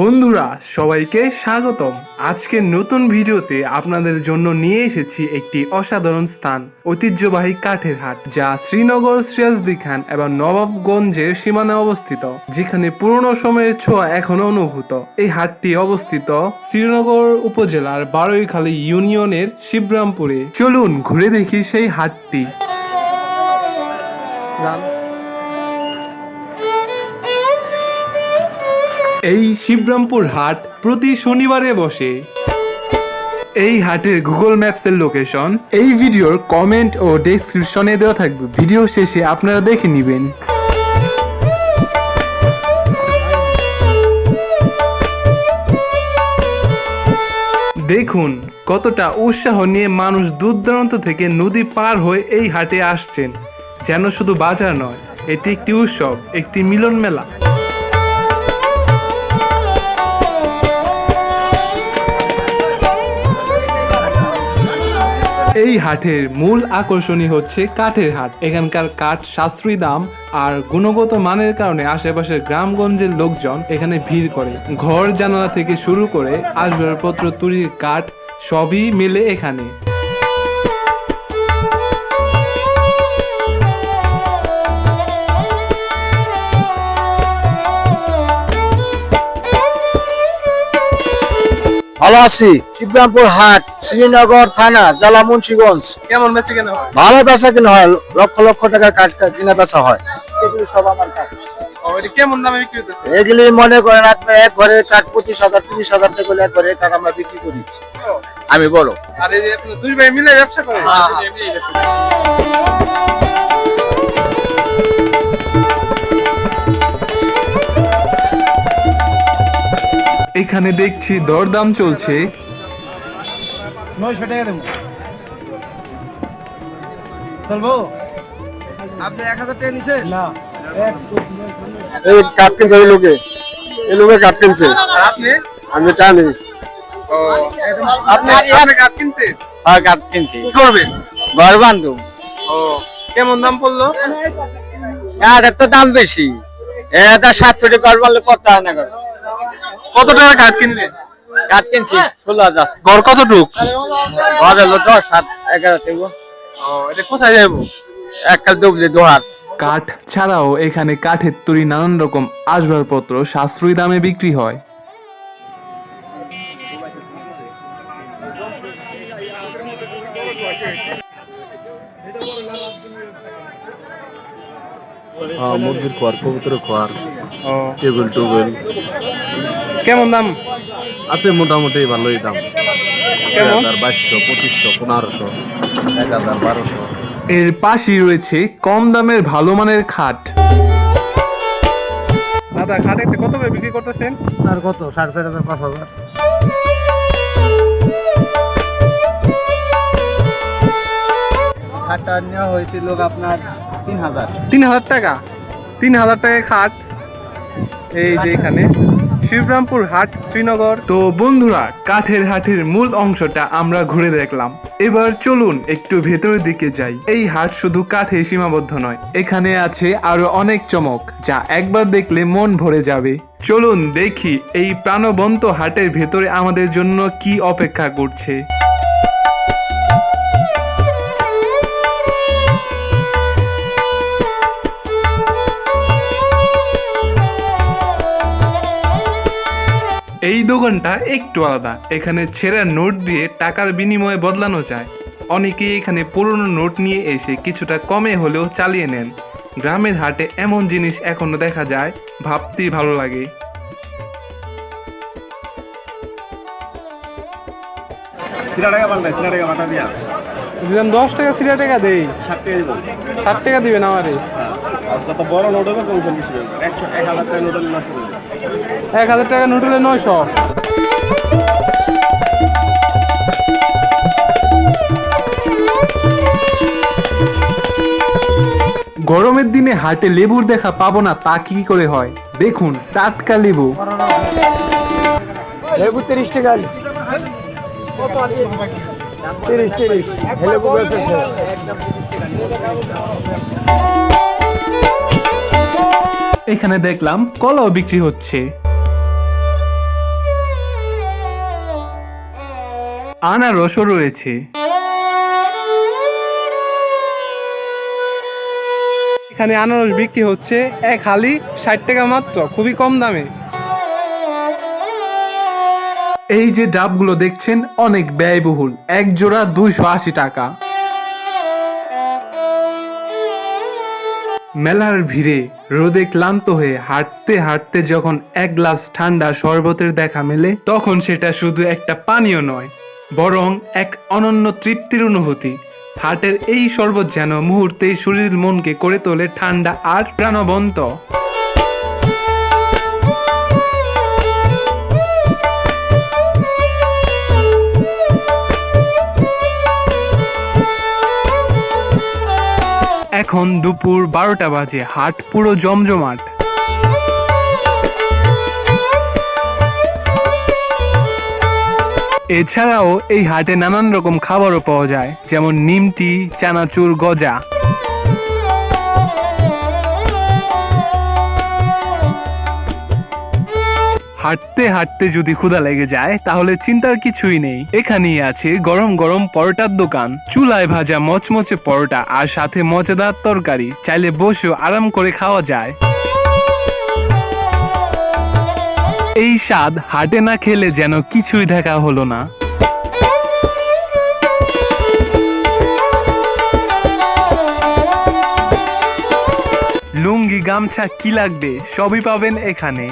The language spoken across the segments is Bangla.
বন্ধুরা, সবাইকে স্বাগতম। আজকের নতুন ভিডিওতে আপনাদের জন্য নিয়ে এসেছি একটি অসাধারণ স্থান, ঐতিহ্যবাহী কাঠের হাট, যা শ্রীনগর সিরাজদি খান এবং নবাবগঞ্জের সীমানায় অবস্থিত, যেখানে পুরনো সময়ের ছোঁয়া এখনও অনুভূত। এই হাটটি অবস্থিত শ্রীনগর উপজেলার বারৈখালী ইউনিয়নের শিবরামপুরে। চলুন ঘুরে দেখি সেই হাটটি। এই শিবরামপুর হাট প্রতি শনিবারে বসে। এই হাটের গুগল ম্যাপসের লোকেশন এই ভিডিওর কমেন্ট ও ডেসক্রিপশনে দেওয়া থাকবে। ভিডিও শেষে আপনারা দেখে নেবেন। দেখুন, কতটা উৎসাহ নিয়ে মানুষ দূর দূরান্ত থেকে নদী পার হয়ে এই হাটে আসছেন। যেন শুধু বাজার নয়, এটি একটি উৎসব, একটি মিলন মেলা। এই হাটের মূল আকর্ষণই হচ্ছে কাঠের হাট। এখানকার কাঠ সাশ্রয়ী দাম আর গুণগত মানের কারণে আশেপাশের গ্রামগঞ্জের লোকজন এখানে ভিড় করে। ঘর জানালা থেকে শুরু করে আসবাবপত্র, তৈরির কাঠ সবই মেলে এখানে। ভালো আছি শিবরামপুর হাট শ্রীনগর থানা জেলা মুন্সিগঞ্জ। কেমন বেঁচে কেন হয়? ভালো বেচা কিনা হয় লক্ষ লক্ষ টাকার কাঠ কিনা বেচা হয়। এগুলি সব আমার কাঠ কেমন দামে বিক্রি হতেছে এগুলি মনে করেন এক ঘরের কাঠ পঁচিশ হাজার তিরিশ হাজার টাকা এক ঘরের কাঠ আমরা বিক্রি করি। আমি বলো আর এই দুই ভাই মিলে ব্যবসা এখানে দেখছি দরদাম চলছে। নয়শো টাকা দেবো। চলবো? আপনি এক হাজার টাকা নিছেন? না। এই কাঠ কিনছে এই লোকে। এই লোকে কাঠ কিনছে। আপনি? আমি টাকা নিয়েছি আপনি আপনি কাঠ কিনছেন? হ্যাঁ কাঠ কিনছি। কি করবেন? ঘর বান্ধব। ও কেমন দাম পড়ল? তো দাম বেশি। এটা সাতশো টাকা হয় না কত টাকা কাঠ কিনলেন কাঠ কিনছি ষোলো হাজার। ঘর কতটুক? ঘর হলো দশ সাত এগারো থেকে ও এটা কোথায় যাব এক কাল ডুবলে দোহার। কাঠ ছাড়াও এখানে কাঠের তৈরি নানান রকম আসবাবপত্র সাশ্রয়ী দামে বিক্রি হয়। হ্যাঁ মুরগির খোয়ার কবুতরের খোয়ার টেবিল টুবেল। কেমন দাম? আছে মোটামুটি ভালোই দাম। এক হাজার বাইশশো পঁচিশশো পনেরোশো এক হাজার বারোশো। এর পাশেই রয়েছে কম দামের ভালো মানের খাট। দাদা খাট একটা কত করে বিক্রি করতেছেন? আর কত? সাড়ে চার হাজার পাঁচ হাজার। খাটটা নেওয়া হয়েছিল আপনার তিন হাজার। তিন হাজার টাকা? তিন হাজার টাকায় খাট। এই যে এখানে। শিবরামপুর হাট, শ্রীনগর। তো বন্ধুরা, কাঠের হাটের মূল অংশটা আমরা ঘুরে দেখলাম। এবার চলুন একটু ভেতরের দিকে যাই। এই হাট শুধু কাঠে সীমাবদ্ধ নয়, এখানে আছে আরও অনেক চমক, যা একবার দেখলে মন ভরে যাবে। চলুন দেখি এই প্রাণবন্ত হাটের ভেতরে আমাদের জন্য কি অপেক্ষা করছে। দোকানটা একটু আলাদা। এখানে ছেঁড়া নোট দিয়ে টাকার বিনিময়ে বদলানো যায়। অনেকেই এখানে পুরনো নোট নিয়ে এসে কিছুটা কমে হলেও চালিয়ে নেন। গ্রামের হাটে এমন জিনিস এখনও দেখা যায় ভাবতেই ভালো লাগে। সিরা টাকা পাল্টাই সিরা টাকা বাটা দিয়া? দিলাম দশ টাকা সিরা টাকা দেই ষাট টাকা দিব। ষাট টাকা দিবেন আমারে। আর যত বড় নোট হবে কমিশন বেশি হবে। একশো এক হাজার টাকা নোট হলে নষ্ট এক হাজার টাকা নোট হলে নয়শো। গরমের দিনে হাটে লেবুর দেখা পাবো না তা কি করে হয়? দেখুন টাটকা লেবু। লেবু তিরিশ টাকা। তিরিশ তিরিশ। লেবু এখানে দেখলাম কলাও বিক্রি হচ্ছে। আনারসও রয়েছে। এখানে আনারস বিক্রি হচ্ছে এক হালি ষাট টাকা মাত্র খুবই কম দামে। এই যে ডাবগুলো দেখছেন অনেক ব্যয়বহুল এক জোড়া দুইশো আশি টাকা। মেলার ভিড়ে রোদে ক্লান্ত হয়ে হাঁটতে হাঁটতে যখন এক গ্লাস ঠান্ডা শরবতের দেখা মেলে, তখন সেটা শুধু একটা পানীয় নয়, বরং এক অনন্য তৃপ্তির অনুভূতি। হাটের এই শরবত যেন মুহূর্তেই শরীর মনকে করে তোলে ঠান্ডা আর প্রাণবন্ত। এখন দুপুর বারোটা বাজে, হাট পুরো জমজমাট। এছাড়াও এই হাটে নানান রকম খাবারও পাওয়া যায়, যেমন নিমটি, চানাচুর, গজা। হাঁটতে হাঁটতে যদি ক্ষুধা লেগে যায়, তাহলে চিন্তার কিছুই নেই। এখানেই আছে গরম গরম পরোটার দোকান। চুলায় ভাজা মচমচে পরোটা আর সাথে মজাদার তরকারি। চাইলে বসেও আরাম করে খাওয়া যায়। এই স্বাদ হাটে না খেলে যেন কিছুই দেখা হলো না। লুঙ্গি, গামছা কি লাগবে? সবই পাবেন এখানে।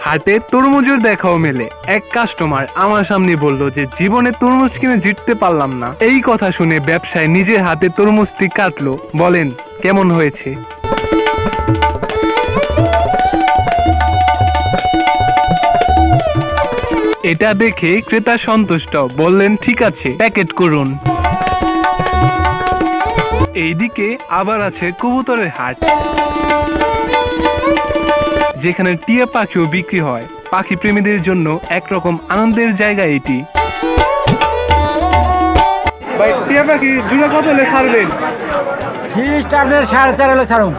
হাটে তরমুজের দেখাও মেলে। এক কাস্টমার আমার সামনে বলল যে, জীবনে তরমুজ কিনে জিততে পারলাম না। এই কথা শুনে ব্যবসায়ী নিজের হাতে তরমুজটি কাটলো। বলেন, কেমন হয়েছে? এটা দেখে ক্রেতা সন্তুষ্ট। বললেন, ঠিক আছে, প্যাকেট করুন। এইদিকে আবার আছে কবুতরের হাট যেখানে টিয়া পাখিও বিক্রি হয়। পাখি প্রেমীদের জন্য একরকম আনন্দের জায়গা এটি। ভাই টিয়া পাখি জুড়ে কত হলে ছাড়বেন? ফিস্ট আপনার সাড়ে চার হলে ছাড়ুন।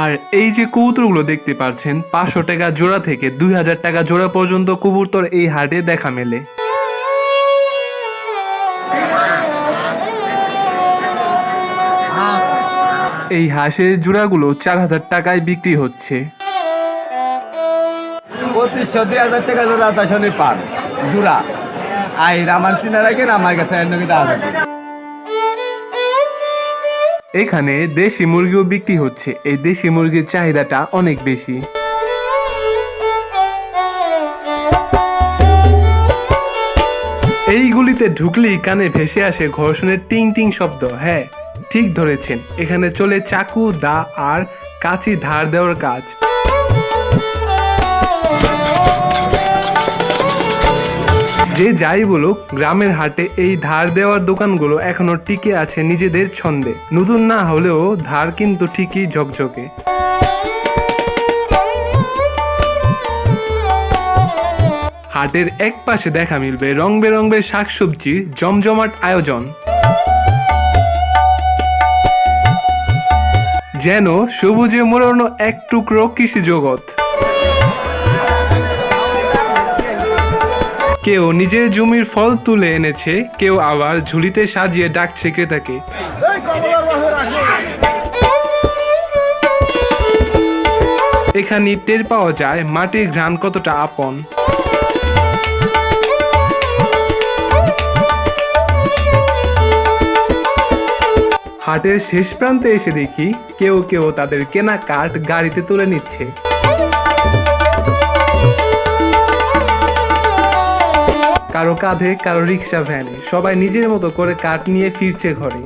আর এই যে কবুতরগুলো দেখতে পাচ্ছেন পাঁচশো টাকা জোড়া থেকে দুই হাজার টাকা জোড়া পর্যন্ত কবুতর এই হাটে দেখা মেলে। এই হাঁসের জোড়াগুলো চার হাজার টাকায় বিক্রি হচ্ছে। পঁচিশশো দুই হাজার টাকা জোড়া তাছনে পান জোড়া। আইর আমার চিনা রাখেন আমার কাছে এখানে দেশি মুরগিও বিক্রি হচ্ছে। এই দেশি মুরগির চাহিদাটা অনেক বেশি। এইগুলিতে ঢুকলেই কানে ভেসে আসে ঘর্ষণের টিং টিং শব্দ হ্যাঁ। ঠিক ধরেছেন। এখানে চলে চাকু, দা আর কাঁচি ধার দেওয়ার কাজ। যে যাই বলুক, গ্রামের হাটে এই ধার দেওয়ার দোকানগুলো এখনও টিকে আছে নিজেদের ছন্দে। নতুন না হলেও ধার কিন্তু ঠিকই ঝকঝকে। হাটের এক পাশে দেখা মিলবে রং বেরঙের শাকসবজির জমজমাট আয়োজন। যেন সবুজে মোড়ানো এক টুকরো কৃষি জগৎ। কেউ নিজের জমির ফল তুলে এনেছে, কেউ আবার ঝুলিতে সাজিয়ে ডাকছে ক্রেতাকে। এখানে টের পাওয়া যায়, মাটির ঘ্রাণ কতটা আপন। হাটের শেষ প্রান্তে এসে দেখি কেউ কেউ তাদের কেনা কাঠ গাড়িতে তুলে নিচ্ছে। কারও কাঁধে, কারও রিক্সা ভ্যানে। সবাই নিজের মতো করে কাঠ নিয়ে ফিরছে ঘরে।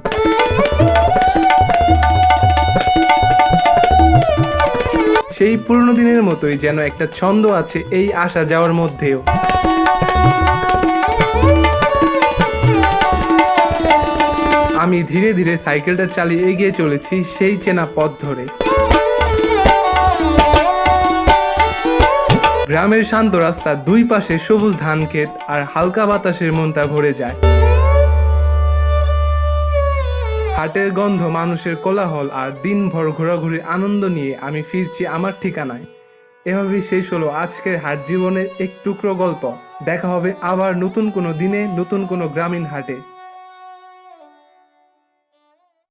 সেই পুরনো দিনের মতোই যেন একটা ছন্দ আছে এই আসা যাওয়ার মধ্যেও। আমি ধীরে ধীরে সাইকেলটা চালিয়ে এগিয়ে চলেছি সেই চেনা পথ ধরে। গ্রামের শান্ত রাস্তা দুই পাশে সবুজ ধান ক্ষেত আর হালকা বাতাসের মনটা ভরে যায়। হাটের গন্ধ, মানুষের কোলাহল আর দিনভর ঘোরাঘুরি আনন্দ নিয়ে আমি ফিরছি আমার ঠিকানায়। এভাবেই শেষ হলো আজকের হাট জীবনের এক টুকরো গল্প। দেখা হবে আবার নতুন কোনো দিনে, নতুন কোনো গ্রামীণ হাটে।